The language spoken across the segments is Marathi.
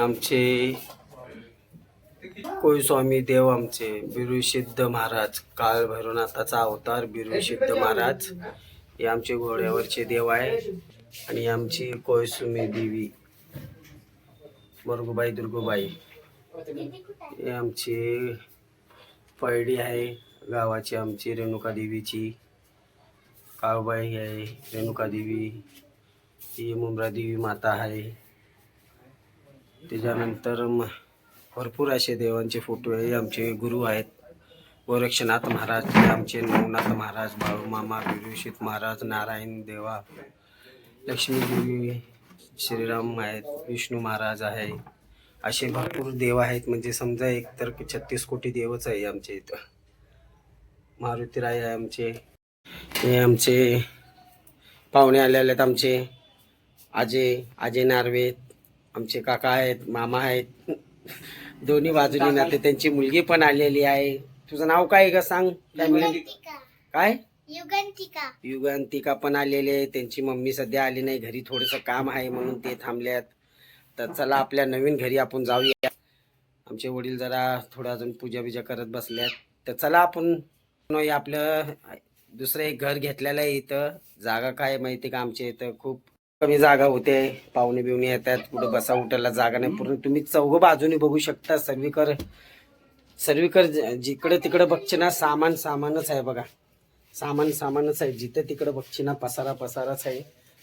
आमचे कोयस्वामी देव आमचे बिरुसिद्ध महाराज काळ भैरवनाथाचा अवतार बिरुसिद्ध महाराज. हे आमचे घोड्यावरचे देव आहे आणि आमची कोयस्वामी देवी मरगुबाई दुर्गुबाई. हे आमची पैडी आहे गावाची आमची रेणुका देवीची. काळबाई आहे रेणुका देवी. ही मुंब्रा देवी माता आहे. त्याच्यानंतर म- भरपूर असे देवांचे फोटो आहे. आमचे गुरु आहेत. गोरक्षनाथ महाराज आमचे नवनाथ महाराज बाळूमामा विभूषित महाराज नारायण देवा लक्ष्मीदेवी श्रीराम आहेत विष्णू महाराज आहे. असे भरपूर देव आहेत. म्हणजे समजा एक तर छत्तीस कोटी देवच आहे आमच्या इथं. मारुतीराय आहे आमचे. हे आमचे पाहुणे आलेले आहेत आमचे. आजे अजय नार्वेत आमचे काका आहेत मामा आहेत. दोन्ही बाजूनी नाते त्यांची मुलगी पण आलेली आहे. तुझं नाव काय आहे का सांग? फॅमिली काय? युगंतिका. युगांतिका पण आलेले आहे. त्यांची मम्मी सध्या आली नाही. घरी थोडंसं काम आहे म्हणून ते थांबल्यात. तर चला आपल्या नवीन घरी आपण जाऊया. आमचे वडील जरा थोडं अजून पूजा बिजा करत बसल्यात. तर चला आपण आपलं दुसरं एक घर घेतलेलं आहे इथं. जागा काय माहिती का आमच्या इथं? खूप कमी जागा होते पाहुणे बिवणे येतात कुठं बसा उठायला जागा नाही. पूर्ण तुम्ही चौघ बाजूने बघू शकता सर्वीकर सर्वीकर ज- जिकडे तिकडे बघचे ना सामान सामानच आहे बघा. सामान सामानच आहे जिथे तिकडे बघची ना पसारा पसाराच आहे.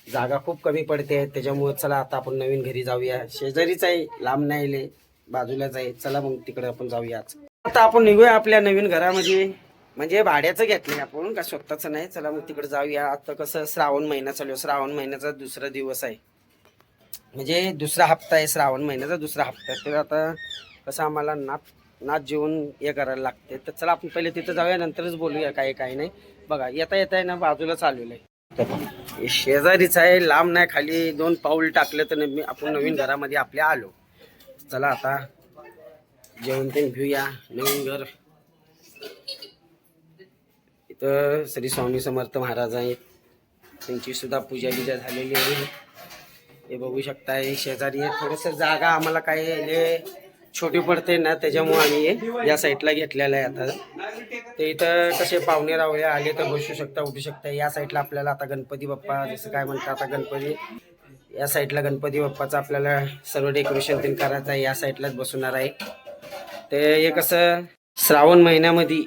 जागा खूप कमी पडते त्याच्यामुळे चला आता आपण नवीन घरी जाऊया. शेजारीच आहे लांब नाही बाजूलाच आहे. चला मग तिकडे आपण जाऊयाच. आता आपण निघूया आपल्या नवीन घरामध्ये. म्हणजे भाड्याचं घेतलंय आपण का स्वतःचं नाही? चला मग तिकडे जाऊया. आता कसं श्रावण महिना चालू आहे. श्रावण महिन्याचा दुसरा दिवस आहे. म्हणजे दुसरा हप्ता आहे श्रावण महिन्याचा दुसरा हप्ता आहे. तर आता कसं आम्हाला नात नाच जेवण हे करायला लागते. तर चला आपण पहिले तिथं जाऊया नंतरच बोलूया काय काय नाही. बघा येता येता आहे ना बाजूला चालू आहे. शेजारीच आहे लांब नाही खाली दोन पाऊल टाकलं तर नवी- आपण नवीन घरामध्ये आपल्या आलो. चला आता जेवण ते घेऊया नवीन घर. इथं श्री स्वामी समर्थ महाराज आहेत. त्यांची सुद्धा पूजा बिजा झालेली आहे. हे बघू शकता हे शेजारी आहे. थोडस जागा आम्हाला काय हे छोटी पडते ना त्याच्यामुळे आम्ही या साईडला घेतलेलं आहे आता. ते इथं कसे पाहुणे रावळे आले तर बसू शकता उठू शकता. या साईडला आपल्याला आता गणपती बाप्पा जसं काय म्हणतात आता गणपती. या साईडला गणपती बाप्पाचं आपल्याला सर्व डेकोरेशन ते करायचं आहे. या साईडलाच बसवणार आहे. ते हे कसं श्रावण महिन्यामध्ये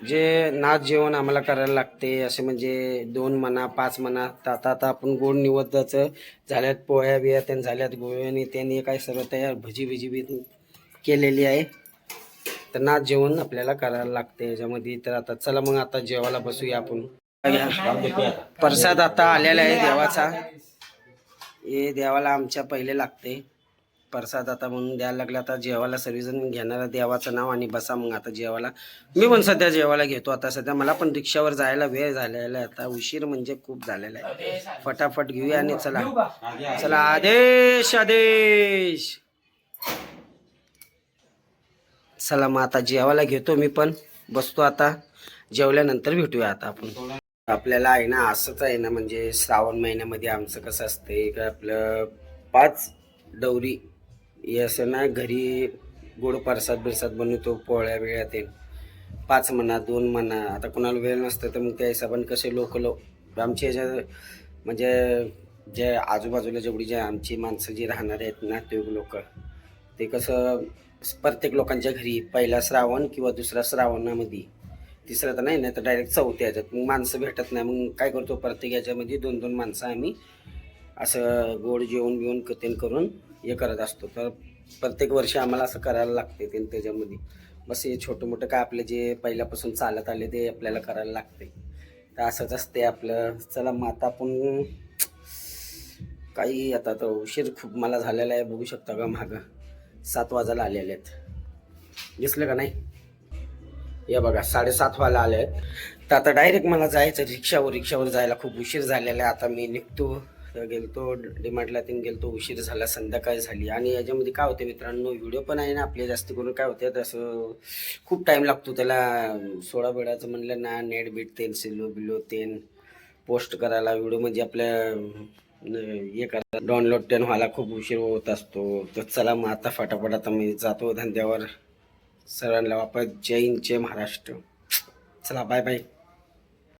जे नाच जेवण आम्हाला करायला लागते असे म्हणजे दोन म्हणा पाच म्हणा तर आता आता आपण गोड निवदाचं झाल्यात पोह्या बिया त्यान झाल्यात गोळ्याने त्यांनी काय सर्व तयार भजी भिजी बी केलेली आहे. तर नाच जेवण आपल्याला करायला लागते याच्यामध्ये तर आता चला मग आता जेवायला बसूया आपण. प्रसाद आता आलेला आहे देवाचा. हे देवाला आमच्या पहिले लागते. प्रसाद आता म्हणून द्यायला लागला आता जेवायला सर्वजण घेणारा देवाचं नाव आणि बसा मग आता जेवायला. मी पण सध्या जेवायला घेतो आता सध्या मला पण रिक्षावर जायला वेळ झालेला आहे आता उशीर म्हणजे खूप झालेला आहे. फटाफट घेऊया आणि चला. चला आदेश आदेश. चला मग आता जेवायला घेतो मी पण बसतो आता. जेवल्यानंतर भेटूया आता आपण. आपल्याला आहे ना असंच आहे ना म्हणजे श्रावण महिन्यामध्ये आमचं कसं असतंय का आपलं पाच डवरी असं ना घरी गोड प्रसाद बिरसाद बनवतो पोळ्या वेळा ते. पाच म्हणा दोन म्हणा आता कोणाला वेळ नसतं तर मग त्या हिशोबाने कसे लोक लोक आमचे ह्याच्या म्हणजे जे आजूबाजूला जेवढी जे आमची माणसं जी राहणारे आहेत ना ते लोक ते कसं प्रत्येक लोकांच्या घरी पहिला श्रावण किंवा दुसऱ्या श्रावणामध्ये. तिसरा तर नाही नाही तर डायरेक्ट चौथ्या ह्याच्यात. मग माणसं भेटत नाही मग काय करतो प्रत्येक याच्यामध्ये दोन दोन माणसं आम्ही असं गोड जेवण बिवून कतेन करून हे करत असतो. तर प्रत्येक वर्षी आम्हाला असं करायला लागते ते त्याच्यामध्ये. बस हे छोटं मोठं काय आपलं जे पहिल्यापासून चालत आले ते आपल्याला करायला लागते. तर असंच असते आपलं. चला मग आता आपण काही आता तर उशीर खूप मला झालेला आहे. बघू शकता का मागं? सात वाजायला आलेले आहेत. दिसलं का नाही? या बघा साडेसात व्हायला आले आहेत तर आता डायरेक्ट मला जायचं रिक्षावर रिक्षावर जायला खूप उशीर झालेला आहे. आता मी निघतो. तर गेलतो डिमार्टला तीन गेलतो उशीर झाला संध्याकाळ झाली. आणि याच्यामध्ये काय होते मित्रांनो व्हिडिओ पण आहे ना आपले जास्त करून काय होते तसं खूप टाईम लागतो त्याला. सोळा वेळाचं म्हणलं ना नेट बीट तेन सिलो बिलो तेन पोस्ट करायला. व्हिडिओ म्हणजे आपल्या हे करा डाउनलोड टेन व्हायला खूप उशीर होत असतो. तर चला मग आता फटाफट आता मी जातो धंद्यावर. सरांना वापस. जय हिंद जय महाराष्ट्र. चला बाय बाय